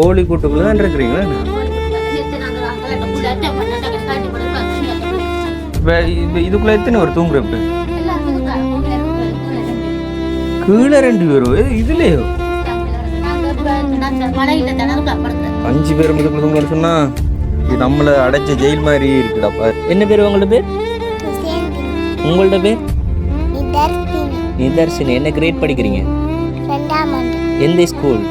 கோழி கூட்டுக்குள்ள தான் இருக்கிறீங்களா? இப்போ இப்போ இதுக்குள்ள எத்தனை ஒரு தூங்குற இப்போ? கீழே ரெண்டு பேரும் இதுலயோ? அஞ்சு பேர் இதுக்குள்ள தூங்கணும்னு சொன்னா இது நம்மள அடைச்ச ஜெயில் மாதிரி இருக்குடாப்பா என்ன பேர் உங்களோட பேர்? உங்களோட பேர்? நிதர்ஷினி என்ன கிரேட் படிக்கிறீங்க? எந்த ஸ்கூல்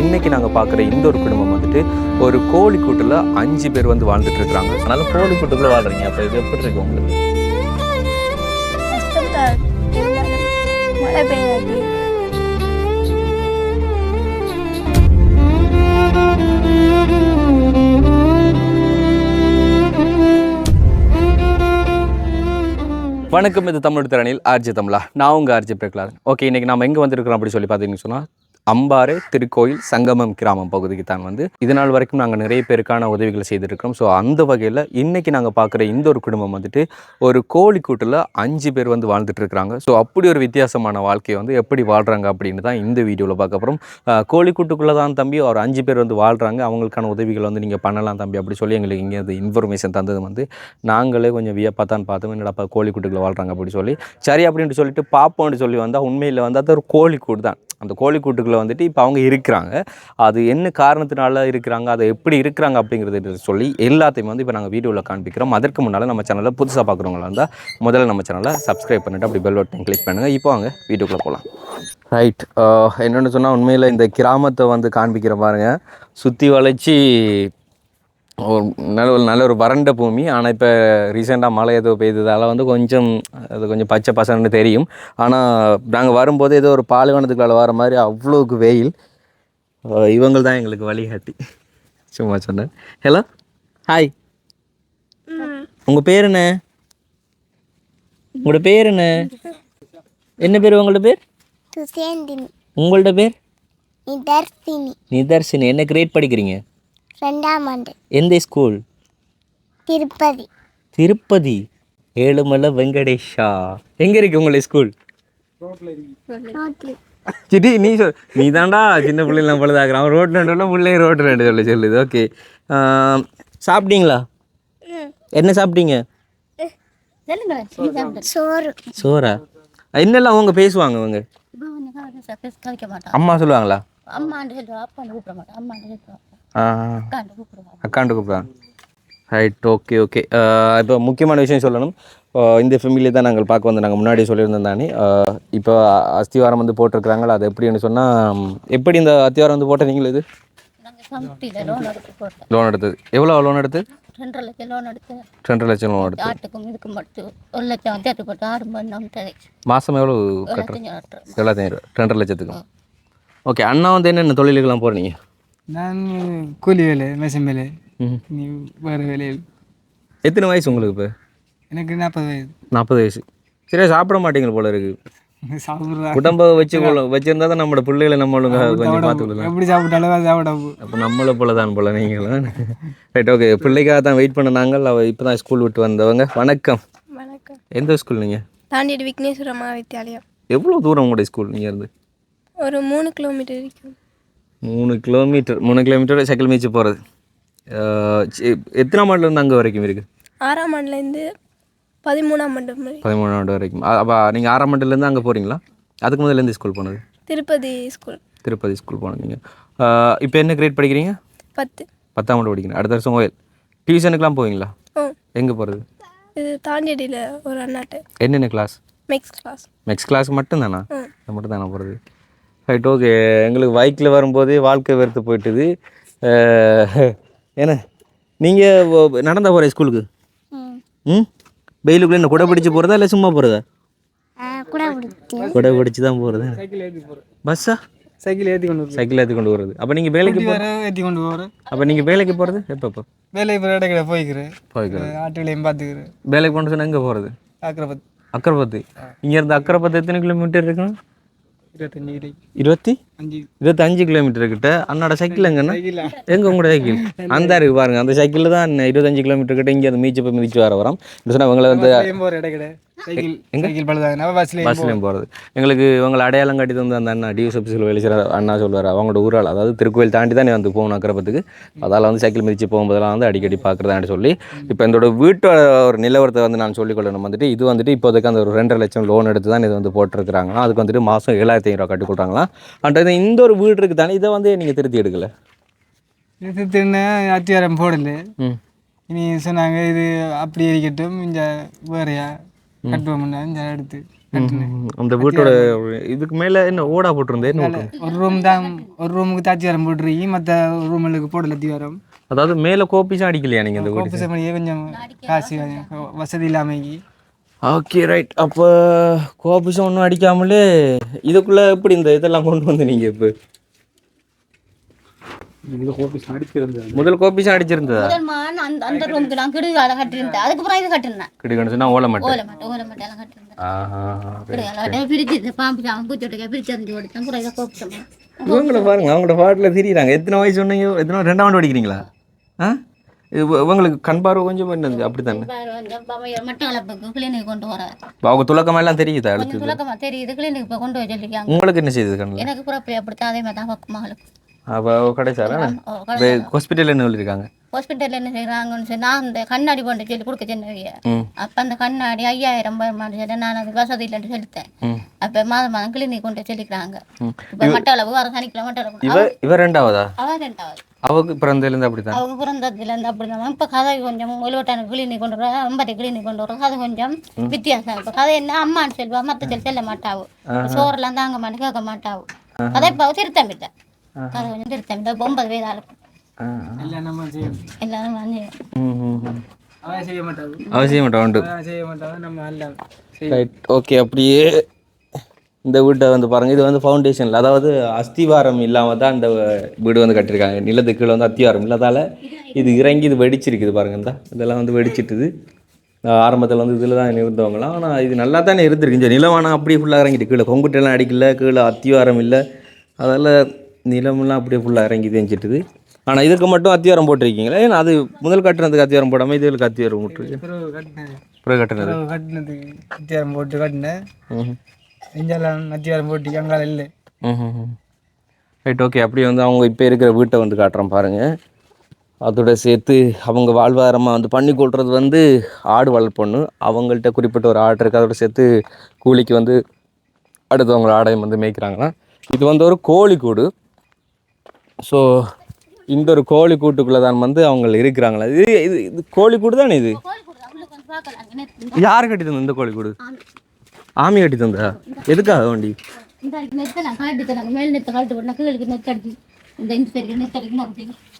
இன்னைக்கு நாங்க பார்க்குற இந்த ஒரு குடும்பம் வந்துட்டு ஒரு கோழி கூட்டுல அஞ்சு பேர் வந்து வாழ்ந்துட்டு இருக்காங்க அதனால கோழி கூட்டுக்குள்ள வாழ்றீங்க. அப்ப இது எப்படி இருக்கு உங்களுக்கு? வணக்கம் இது தமிழ் திறனில் ஆர்ஜி தமிழா. நான் உங்க ஆர்ஜி பிரகலாதன். ஓகே இன்னைக்கு நம்ம எங்க வந்திருக்கிறோம் அப்படி சொல்லி பார்த்தீங்கன்னு சொன்னா அம்பாறை திருக்கோயில் சங்கமம் கிராமம் பகுதிக்கு தான் வந்து இதனால் நாள் வரைக்கும் நாங்கள் நிறைய பேருக்கான உதவிகளை செய்திருக்கிறோம் ஸோ அந்த வகையில் இன்றைக்கி நாங்கள் பார்க்குற இந்த ஒரு குடும்பம் வந்துட்டு ஒரு கோழி கூட்டில் அஞ்சு பேர் வந்து வாழ்ந்துட்டு இருக்கிறாங்க ஸோ அப்படி ஒரு வித்தியாசமான வாழ்க்கையை வந்து எப்படி வாழ்கிறாங்க அப்படின்னு தான் இந்த வீடியோவில் பார்க்க போகிறோம் கோழி கூட்டுக்குள்ளே தான் தம்பி ஒரு அஞ்சு பேர் வந்து வாழ்கிறாங்க அவங்களுக்கான உதவிகளை வந்து நீங்கள் பண்ணலாம் தம்பி அப்படி சொல்லி எங்களுக்கு இங்கே அது இன்ஃபர்மேஷன் தந்தது வந்து நாங்களே கொஞ்சம் வியப்பாக தான் பார்த்தோம். என்னடா கோழி கூட்டுக்குள்ள வாழ்கிறாங்க அப்படி சொல்லி. சரி அப்படின்ட்டு சொல்லிட்டு பார்ப்போம்னு சொல்லி வந்தால் உண்மையில் வந்து அது ஒரு கோழி கூடு தான். அந்த கோழி கூட்டுக்குள்ளே வந்துட்டு இப்போ அவங்க இருக்கிறாங்க. அது என்ன காரணத்தினால இருக்கிறாங்க அதை எப்படி இருக்கிறாங்க அப்படிங்கிறத சொல்லி எல்லாத்தையும் வந்து இப்போ நாங்கள் வீடியோவில் காண்பிக்கிறோம். அதற்கு முன்னால் நம்ம சேனலை புதுசாக பார்க்குறவங்களா இருந்தால் முதல்ல நம்ம சேனலை சப்ஸ்கிரைப் பண்ணிட்டு அப்படி பெல் பட்டன் கிளிக் பண்ணுங்கள் இப்போ வாங்க வீடியோக்குள்ளே போகலாம் ரைட் என்னென்னு சொன்னால் உண்மையில் இந்த கிராமத்தை வந்து காண்பிக்கிற பாருங்கள் சுற்றி வளைச்சி ஒரு நல்ல ஒரு நல்ல ஒரு வறண்ட பூமி. ஆனால் இப்போ ரீசெண்டாக மழை ஏதோ பெய்ததால் வந்து கொஞ்சம் அது கொஞ்சம் பச்சை பசன்னு தெரியும். ஆனால் நாங்கள் வரும்போது ஏதோ ஒரு பாலைவனத்துக்குள்ள வர மாதிரி அவ்வளோக்கு வெயில். இவங்க தான் எங்களுக்கு வழிகாட்டி. சும்மா சொன்னேன். ஹலோ? ஹாய் உங்கள் பேர் என்ன? உங்களோட பேர் என்ன? என்ன பேர் உங்களோட பேர்? உங்களோட பேர்? நிதர்சினி. நிதர்ஷினி என்ன கிரேட் படிக்கிறீங்க? ரெண்டாம் ஆண்டு. எந்த ஸ்கூல்? திருப்பதி. திருப்பதி. ஏழுமலை வெங்கடேஷா. எங்க இருக்கு உங்களை ஸ்கூல்? சிட்டி நீ சொல் நீ தான்டா சின்ன பிள்ளைலாம் பழுதாக்குறான் ரோட்ல ரெண்டு பிள்ளை ரோட்டு ரெண்டு சொல்லி சொல்லுது. ஓகே. சாப்பிட்டீங்களா? என்ன சாப்பிட்டீங்க? சோறு. சோறா? என்னெல்லாம் அவங்க பேசுவாங்க அவங்க அம்மா சொல்லுவாங்களா? அம்மாண்டு சொல்லுவா. அக்காண்டு கூப்பிடுவா அக்காண்டு கூப்பிடுறாங்க ரைட் ஓகே ஓகே இப்போ முக்கியமான விஷயம் சொல்லணும். இந்த ஃபேமிலியை தான் நாங்கள் பார்க்க வந்து நாங்கள் முன்னாடி சொல்லியிருந்தோம் தானே. இப்போ அஸ்திவாரம் வந்து போட்டிருக்கிறாங்களா அது எப்படின்னு சொன்னால் எப்படி இந்த அத்திவாரம் வந்து இது? நாங்கள் சமட்டியில் லோன் எடுத்தது. எவ்வளோ லோன் எடுத்து? ரெண்டரை லட்சம் லோன் எடுத்து. ரெண்டு லட்சம் லோன் எடுத்து. ஆட்டுக்கும் மட்டும். ஒரு லட்சம் போட்டு மாதம் எவ்வளோ கட்டுறோம் எல்லாத்தையும் ரெண்டரை லட்சத்துக்கு ஓகே அண்ணா வந்து என்னென்ன தொழிலுக்கெல்லாம் போகிறீங்க நான் கூலி வேலை மேசம் வேலை. நீ வேறு வேலையில். எத்தனை வயசு உங்களுக்கு இப்போ? எனக்கு நாற்பது வயது நாற்பது வயசு. சரியா சாப்பிட மாட்டீங்க போல சாப்பிட்றா. உடம்ப வச்சு வச்சிருந்தா தான் நம்மளோட பிள்ளைகளை நம்ம கொஞ்சம் பார்த்துக்கலாம் எப்படி சாப்பிட்டாலும் சாப்பிடாம. அப்போ நம்மளை போல தான் போல நீங்களும். ரைட் ஓகே பிள்ளைக்காக தான் வெயிட் பண்ண நாங்கள். அவள் இப்போ தான் ஸ்கூல் விட்டு வந்தவங்க. வணக்கம். வணக்கம். எந்த ஸ்கூல் நீங்கள் தாண்டியடி விக்னேஸ்வர மகாவித்யாலயம். எவ்வளோ தூரம் உங்களுடைய ஸ்கூல் நீங்கள் இருந்து? ஒரு மூணு கிலோமீட்டர் இருக்கும் மூணு கிலோமீட்டர் மூணு கிலோமீட்டர் சைக்கிள் மீச்சு போகிறது எத்தனாம் ஆண்டுலேருந்து அங்கே வரைக்கும் இருக்குது ஆறாம் ஆண்டுலேருந்து பதிமூணாம் ஆண்டு பதிமூணாம் ஆண்டு வரைக்கும். அப்போ நீங்கள் ஆறாம் ஆண்டுலேருந்து அங்கே போகிறீங்களா அதுக்கு முதல்ல எந்த ஸ்கூல் போனது? திருப்பதி ஸ்கூல் திருப்பதி ஸ்கூல் போனது நீங்கள் இப்போ என்ன கிரேட் படிக்கிறீங்க? பத்து. பத்தாம் ஆண்டு படிக்கிறீங்க. அடுத்த வருஷம் கோயில் டியூஷனுக்குலாம் போவீங்களா? எங்கே போகிறது இது தாண்டியடியில் ஒரு அண்ணாட்டு. என்னென்ன கிளாஸ் மெக்ஸ் கிளாஸ் நெக்ஸ்ட் கிளாஸ் மட்டும்தானா? ம். அது மட்டும் தானே போகிறது ரைட் ஓகே எங்களுக்கு பைக்கில் வரும்போதே வாழ்க்கை வெறுத்து போயிட்டுது. என்ன? நீங்கள் நடந்தா போகிற ஸ்கூலுக்கு? ம். வெயிலுக்குள்ளே என்ன குடை பிடிச்சி போகிறதா இல்லை சும்மா போகிறதா கூட பிடிச்சி. குடை பிடிச்சி தான் போகிறது பஸ்ஸா? சைக்கிள் ஏற்றி கொண்டு சைக்கிள் ஏற்றி கொண்டு போகிறது அப்போ நீங்கள் வேலைக்கு போ வேறு ஏற்றி கொண்டு போகிறேன் அப்போ நீங்கள் வேலைக்கு போகிறது எப்போ எப்போ? வேலை இப்போ இடைக்கிட போய்க்கிறேன் போய்க்கிறேன் ஆட்டு வேலையும் பார்த்துக்கிறேன் வேலைக்கு போன சொன்னால் எங்கே போகிறது ஆக்கிரபத் அக்கரைப்பத்து இங்கேருந்து அக்கரைப்பத்து எத்தனை கிலோமீட்டர் இருக்குன்னு இருபத்தஞ்சு கிடை இருபத்தி? அஞ்சு. கிலோமீட்டர் கிட்ட. அண்ணோட சைக்கிள் எங்கண்ணா? எங்க உங்களோட சைக்கிள்? அந்த இருக்கு பாருங்க. அந்த சைக்கிளில் தான் இருபத்தஞ்சு கிலோமீட்டர் கிட்ட இங்கே அந்த மீச்சு போய் மிதிச்சு வர வரோம். சொன்னால் அவங்கள வந்து பஸ்லேயும் போகிறது எங்களுக்கு இவங்களை அடையாளம் காட்டி தந்து அந்த அண்ணா டிஎஸ் ஆஃபீஸில் வேலை செய்கிற அண்ணா சொல்லுவார் அவங்களோட ஊரால் அதாவது திருக்கோயில் தாண்டி தான் வந்து போகணும் அக்கரப்பத்துக்கு. அதால் வந்து சைக்கிள் மிதிச்சு போகும்போதெல்லாம் வந்து அடிக்கடி பார்க்குறதான்னு சொல்லி இப்போ என்னோட வீட்டு ஒரு நிலவரத்தை வந்து நான் சொல்லிக்கொள்ளணும் வந்துட்டு இது வந்துட்டு இப்போதைக்கு அந்த ஒரு ரெண்டரை லட்சம் லோன் எடுத்து தான் இது வந்து போட்டிருக்கிறாங்களா அதுக்கு வந்துட்டு மாதம் ஏழாயிரத்தி ஐநூறுவா கட்டி கொடுக்குறாங்களா அண்ட் இந்த ஒரு வீடு இருக்குது தானே இதை வந்து நீங்கள் திருத்தி எடுக்கல? இது தின்னு அத்தியாரம் போடல. இனி சொன்னாங்க இது அப்படி இருக்கட்டும் இந்த வேறையா? கட்டுவோம்னா இந்த எடுத்து அந்த வீட்டோட இதுக்கு மேலே என்ன ஓடா போட்டிருந்தேன்? ஒரு ரூம் தான் ஒரு ரூமுக்கு தாச்சியாரம் போட்டுருக்கீங்க மற்ற ரூமுக்கு போடல அத்தியாரம் அதாவது மேலே கோப்பிச்சும் அடிக்கலையா நீங்கள் இந்த பண்ணியே கொஞ்சம் காசு வசதி இல்லாமைக்கு ஓகே ரைட் அப்போ கோபிசம் ஒன்றும் அடிக்காமலே இதுக்குள்ளே எப்படி இந்த இதெல்லாம் கொண்டு வந்து நீங்கள் இப்போ முதல் கோபிசம் அடிச்சிருந்ததா அந்த அந்த ரூமுக்கு நான் கிடுகால கட்டியிருந்தேன் அதுக்கப்புறம் இது கட்டிருந்தேன். கிடுக்கணும் சொன்னா ஓலை மட்டும் ஓலை மட்டும் ஓலை மட்டும் எல்லாம் கட்டியிருந்தேன் ஆஹா கிடுகால பிரிச்சு பாம்பு சாமி பூச்சோட்டுக்க பிரிச்சு அறிஞ்சு கொடுத்தேன் கூட இதை கோப்பிட்டோம் இவங்கள பாருங்க அவங்களோட பாட்டில் தெரியுறாங்க. எத்தனை வயசு சொன்னீங்க? எத்தனை ரெண்டாம் படிக்கிறீங்களா? ஆ? இவ- இவங்களுக்கு கண் பார்வை கொஞ்சம் என்னது? அப்படி தானே அவங்க துலக்கமெல்லாம் தெரியுதா? கொஞ்சம் எழுத்து துலக்கமா தெரியுது. கிளினிக் கொண்டு போய் சொல்லிருக்காங்க. உங்களுக்கு என்ன செய்யுது கண்ணில்? எனக்கு புறப்படி அப்படித்தான். அதே மாதிரி தான் பக்கம் மகளுக்கு. அப்போ கிடைச்சாரா ஹாஸ்பிட்டலில் என்ன சொல்லியிருக்காங்க ஹாஸ்பிட்டலில் என்ன செய்கிறாங்கன்னு சொல்லி நான் அந்த கண்ணாடி கொண்டு சொல்லி கொடுக்க சொன்னவைய அப்போ அந்த கண்ணாடி ஐயாயிரம் ரூபாய் சொல்லி நான் அது வசதி இல்லைன்னு சொல்லிட்டேன். அப்போ மாதம் மாதம் கிளினிக் கொண்டு சொல்லிக்கிறாங்க. இப்போ மட்டளவு வர சனிக்கிழமை மட்டளவு இவ இவ ரெண்டாவதா? அவன் ரெண்டாவது. அவக்கு பிறந்ததுலேருந்து அப்படி தான் அவங்க பிறந்ததுலேருந்து அப்படி தான் இப்போ கதை கொஞ்சம் எழுவட்டான கிளினிக் கொண்டு வர ஐம்பது கிளினிக் கொண்டு வரோம் அது கொஞ்சம் வித்தியாசம். இப்போ கதை என்ன? அம்மான்னு சொல்லுவா மற்ற சொல்லி செல்ல மாட்டாவு. சோறுலாம் தாங்க மாட்டேன் கேட்க மாட்டாவு. கதை இப்போ திருத்தமிட்டேன் ரைட் ஓகே அப்படியே இந்த வீட்டை வந்து பாருங்கள் இது வந்து ஃபவுண்டேஷனில் அதாவது அஸ்திவாரம் இல்லாமல் தான் இந்த வீடு வந்து கட்டியிருக்காங்க. நிலத்துக்கு கீழே வந்து அத்திவாரம் இல்லாதால இது இறங்கி இது வெடிச்சிருக்குது பாருங்க இந்த. இதெல்லாம் வந்து வெடிச்சிட்டுது. ஆரம்பத்தில் வந்து இதில் தான் இருந்தவங்களாம். ஆனால் இது நல்லா தானே இருந்திருக்கு. இந்த நிலவானா அப்படியே ஃபுல்லாக இறங்கிட்டு கீழே கொங்குட்டெல்லாம் அடிக்கல கீழே அத்திவாரம் இல்லை. அதில் நிலமெல்லாம் அப்படியே ஃபுல்லாக இறங்கி தெரிஞ்சிட்டுது ஆனால் இதுக்கு மட்டும் அத்திவாரம் போட்டிருக்கீங்களா? ஏன்னா அது முதல் கட்டுறதுக்கு அத்திவாரம் போடாமல் இதுகளுக்கு அத்திவாரம் போட்டிருக்கு பிறகு கட்டினது. கட்டினதுக்கு அத்தியாரம் போட்டு கட்டினேன். அத்தியாரம் போட்டு அங்கால இல்லை. ரைட் ஓகே அப்படியே வந்து அவங்க இப்போ இருக்கிற வீட்டை வந்து காட்டுறோம் பாருங்கள் அதோட சேர்த்து அவங்க வாழ்வாதாரமாக வந்து பண்ணி கொள்வது வந்து ஆடு வளர்ப்பொண்ணு அவங்கள்ட்ட குறிப்பிட்ட ஒரு ஆடு இருக்குது அதோட சேர்த்து கூலிக்கு வந்து அடுத்தவங்க ஆடையும் வந்து மேய்க்கிறாங்களாம். இது வந்து ஒரு கோழி கூடு. ஸோ இந்த ஒரு கோழி கூட்டுக்குள்ளே தான் வந்து அவங்க இருக்கிறாங்களா? இது இது இது கோழி கூடு தானே இது? யார் கட்டி தந்தது இந்த கோழி கூடு ஆமி கட்டி தந்தா? எதுக்காக வண்டி?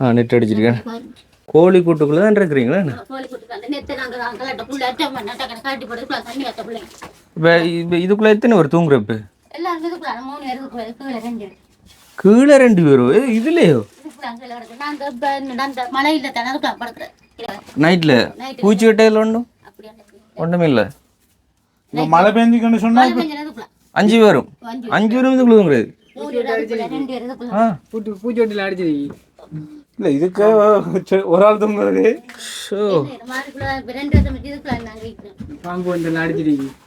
ஆ நெட் அடிச்சிருக்கேன். கோழி கூட்டுக்குள்ள தான் இருக்கிறீங்களா இப்போ இதுக்குள்ளே எத்தனை ஒரு தூங்குறப்பு கீழே ரெண்டு பேரும். இதுலயோ? நைட்டில் பூச்சி கட்டையில் ஒன்றும் ஒன்றுமே இல்லை. மழை பெஞ்சுக்கன்னு சொன்னா அஞ்சு பேரும். அஞ்சு. பேரும். இதுக்குள்ள ஆ. பூட்டு பூச்சோட்டியில் அடிச்சிருக்கி இல்ல இதுக்கு ஒரு ஆள் தூங்குறது பாம்பு வந்து அடிச்சிருக்கி ம் ம் ம் ம்.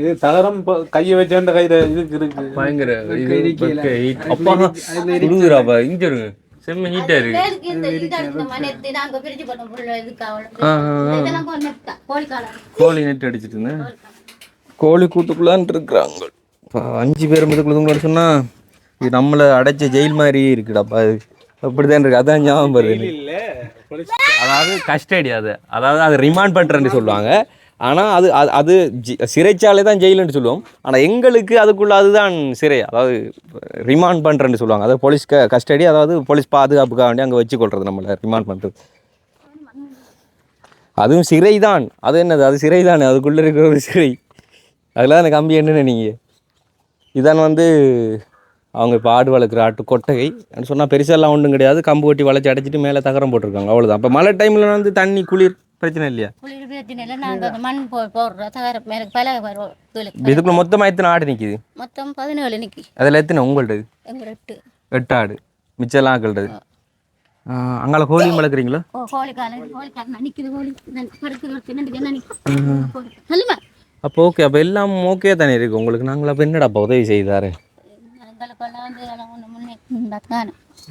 இது தகரம் கையை வச்சேன் கையில இதுக்கு இருக்கு. பயங்கர. அப்பா இங்க இருங்க செம்ம ஹீட்டா இருக்கு. கோழி நெட் அடிச்சிட்டு இருந்தேன். கோழி கூட்டுக்குள்ளான் இருக்கிறாங்க. இப்போ அஞ்சு பேர் தூங்கலான்னு சொன்னா இது நம்மளை அடைச்ச ஜெயில் மாதிரி இருக்குடாப்பா அது. அப்படிதான் இருக்கு. அதான் ஞாபகம் வருது அதாவது கஸ்டடி அது. அதாவது அது ரிமாண்ட் பண்ணுறேன்னு சொல்லுவாங்க. ஆனால் அது அது அது ஜி- சிறைச்சாலை தான் ஜெயிலுன்னு சொல்லுவோம். ஆனால் எங்களுக்கு அதுக்குள்ள அதுதான் சிறை. அதாவது ரிமாண்ட் பண்ணுறேன்னு சொல்லுவாங்க. அதாவது போலீஸ் க கஸ்டடி அதாவது போலீஸ் பாதுகாப்புக்காக வேண்டி அங்கே வச்சு கொள்றது நம்மளை ரிமாண்ட் பண்ணுறது அதுவும் சிறை தான் அது என்னது? அது சிறை தானே அதுக்குள்ளே இருக்கிற ஒரு சிறை. அதில் தான் கம்பி என்னன்னு நீங்கள் இதான் வந்து அவங்க இப்போ ஆடு வளர்க்குற ஆட்டு கொட்டகை. சொன்னால் பெருசாலாம் ஒன்றும் கிடையாது. கம்பு கொட்டி வளைச்சி அடைச்சிட்டு மேலே தகரம் போட்டிருக்காங்க. அவ்வளோதான் அப்போ மழை டைமில் வந்து தண்ணி குளிர் பிரச்சனை இல்லையா? மண் போ போடுறோம் தகர மேலே பல கீழே இதுக்குள்ள மொத்தமாக எத்தனை ஆடு நிற்கிது மொத்தம் பதினேழு நிக்கி அதில் எத்தனை உங்கள்ட்ட எங்க எட்டு. எட்டு ஆடு. மிச்சம்லாம் ஆக்கள்றது அங்கால கோழியும் வளர்க்குறீங்களா? நிற்குது கோழி. சொல்லுமா. அப்போ ஓகே அப்போ எல்லாம் ஓகே தானே இருக்கு. உங்களுக்கு நாங்கள் அப்போ என்னடா அப்போ உதவி செய்தாரு? எங்களுக்கெல்லாம் வந்து முன்னே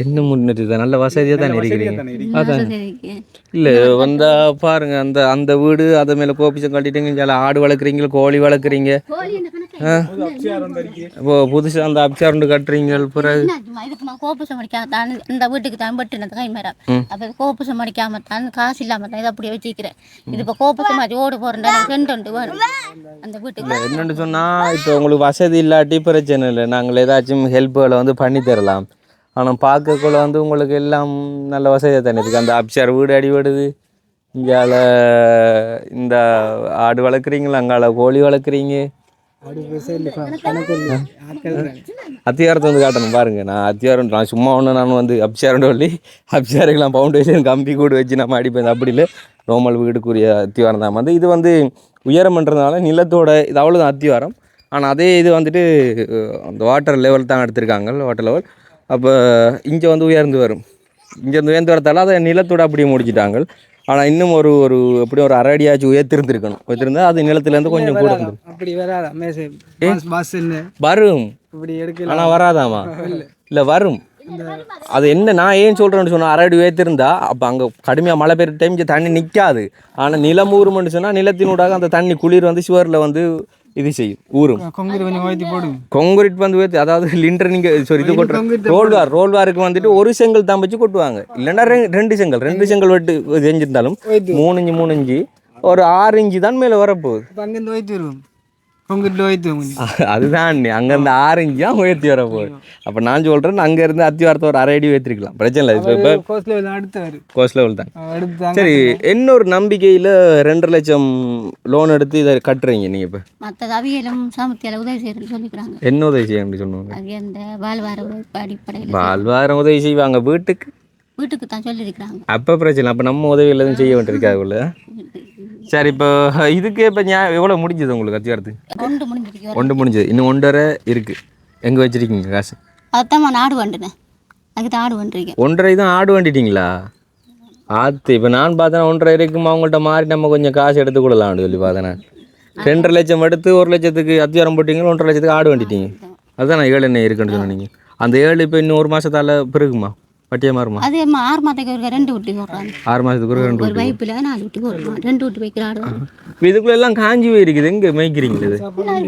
என்ன முன்னேற்றி நல்ல வசதியாக தானே இருக்கிறீங்க? அதான். இல்லை வந்தா பாருங்க அந்த அந்த வீடு அதை மேலே கோபிச்சம் கட்டிட்டீங்க இங்கே ஆடு வளர்க்குறீங்க கோழி வளர்க்குறீங்க. இப்போ புதுசாக அந்த அப்சாரண்டு கட்டுறீங்க பிறகு? கோபுசம் அடிக்காம தான் இந்த வீட்டுக்கு தான் பட்டுனது கை மேடம் அப்போ கோபுசம் அடிக்காம தான் காசு இல்லாம தான் இதை அப்படியே வச்சுக்கிறேன் இது இப்போ கோபுசம் அடி ஓடு போறேன் ரெண்டு ரெண்டு வேணும் அந்த வீட்டுக்கு. என்னென்னு சொன்னால் இப்போ உங்களுக்கு வசதி இல்லாட்டி பிரச்சனை இல்லை. நாங்கள் ஏதாச்சும் ஹெல்ப்புகளை வந்து பண்ணி தரலாம். ஆனால் பார்க்கக்குள்ள வந்து உங்களுக்கு எல்லாம் நல்ல வசதியாக தானே இருக்குது அந்த அப்சார் வீடு அடிபடுது. இங்கால இந்த ஆடு வளர்க்குறீங்களா? அங்கால கோழி வளர்க்குறீங்க? அத்தியாரத்தை வந்து காட்டணும் பாருங்க. நான் அத்தியாரம் நான் சும்மா ஒன்று நான் வந்து அப்சாரம் சொல்லி அப்சாரிக்கலாம் ஃபவுண்டேஷன் கம்பி கூடு வச்சு நம்ம அடிப்பேன். அப்படி இல்லை. ரோமல் வீடுக்குரிய அத்திவாரம் தான். வந்து இது வந்து உயரம்ன்றதுனால நிலத்தோட இது அவ்வளோதான் அத்திவாரம். ஆனால் அதே இது வந்துட்டு அந்த வாட்டர் லெவல் தான் எடுத்திருக்காங்க. வாட்டர் லெவல் அப்போ இங்கே வந்து உயர்ந்து வரும். இங்கே வந்து உயர்ந்து வரத்தால அதை நிலத்தோட அப்படியே முடிச்சிட்டாங்க ஆனால் இன்னும் ஒரு ஒரு எப்படியும் ஒரு அரை அடியாச்சும் உயர்த்திருந்துருக்கணும். உயர்த்திருந்தா அது நிலத்துலேருந்து கொஞ்சம் கூட அப்படி வரும். ஆனால் வராதாமா இல்லை. வரும். அது என்ன நான் ஏன் சொல்கிறேன்னு சொன்னால் அரை அடி உயர்த்திருந்தா அப்போ அங்கே கடுமையாக மழை பெய்யுற டைம் தண்ணி நிற்காது ஆனால் நிலம் ஊறுமென்னு சொன்னால் நிலத்தினூடாக அந்த தண்ணி குளிர் வந்து சுவரில் வந்து இது செய்யும் போடும் கொங்குரிட் வந்து உயர்த்தி அதாவது லிண்டர் நீங்கள் சாரி இது கொட்டுற ரோல்வார் ரோல்வாருக்கு வந்துட்டு ஒரு செங்கல் தான் வச்சு கொட்டுவாங்க. இல்லைன்னா ரெ- ரெண்டு செங்கல் ரெண்டு செங்கல் வெட்டு செஞ்சிருந்தாலும் மூணு இஞ்சு மூணு இஞ்சு ஒரு ஆறு இஞ்சு தான் மேலே வரப்போகுது. அதுதான் அங்கேருந்து இஞ்சு தான் உயர்த்தி வரப்போகுது அப்போ நான் சொல்கிறேன் அங்கேருந்து அத்திவாரத்தை ஒரு அரை அடி உயர்த்திருக்கலாம். பிரச்சனை இல்லை. இப்போ இப்போ அடுத்தவர். லெவல் தான். சரி என்ன ஒரு நம்பிக்கையில் ரெண்டரை லட்சம் லோன் எடுத்து இதை கட்டுறீங்க நீங்கள் இப்போ. மற்றது அவியலும் சாமர்த்தியால உதவி செய்யறேன்னு சொல்லிக்கிறாங்க. என்ன உதவி செய்ய அப்படி சொன்னாங்க அடிப்படையில் வாழ்வாரம் உதவி செய்வாங்க வீட்டுக்கு. வீட்டுக்கு தான் சொல்லியிருக்கிறாங்க. அப்போ பிரச்சனை அப்போ நம்ம உதவி எதுவும் செய்ய வேண்டியிருக்காதுல்ல சரி இப்போ இதுக்கு இப்போ ஞா- எவ்வளோ முடிஞ்சது உங்களுக்கு அத்தியாரத்துக்கு ஒன்று முடிஞ்சிருக்கு ஒன்று முடிஞ்சது. இன்னும் ஒன்றரை இருக்குது எங்கே வச்சிருக்கீங்க காசு? அதான் நான் ஆடு வந்துட்டேன் அதுக்கு ஆடு வந்துருக்கேன் ஒன்றரை தான் ஆடு வேண்டிட்டீங்களா? ஆத்து இப்போ நான் பார்த்தேன் ஒன்றரை இருக்குமா? அவங்கள்ட்ட மாறி நம்ம கொஞ்சம் காசு எடுத்து கொடுலாம்னு சொல்லி பார்த்தேன் நான் ரெண்டரை லட்சம் எடுத்து ஒரு லட்சத்துக்கு அத்தியாரம் போட்டீங்க ஒன்றரை லட்சத்துக்கு ஆடு வேண்டிட்டீங்க. அதுதான் நான் ஏழு என்ன இருக்குன்னு சொன்னீங்க. அந்த ஏழு இப்போ இன்னும் ஒரு மாதத்தால் பிறகுமா பட்டியா மாறுமா? அதே மா- ஆறு மாதத்துக்கு ஒரு ரெண்டு விட்டு போடுறாங்க. ஆறு மாதத்துக்கு ஒரு ரெண்டு ஒரு வைப்பில் நாலு விட்டு போடுறோம் ரெண்டு விட்டு வைக்கிற ஆடு வரும். இப்போ இதுக்குள்ள எல்லாம் காஞ்சி போயிருக்குது. எங்கே மேய்க்கிறீங்களா இது?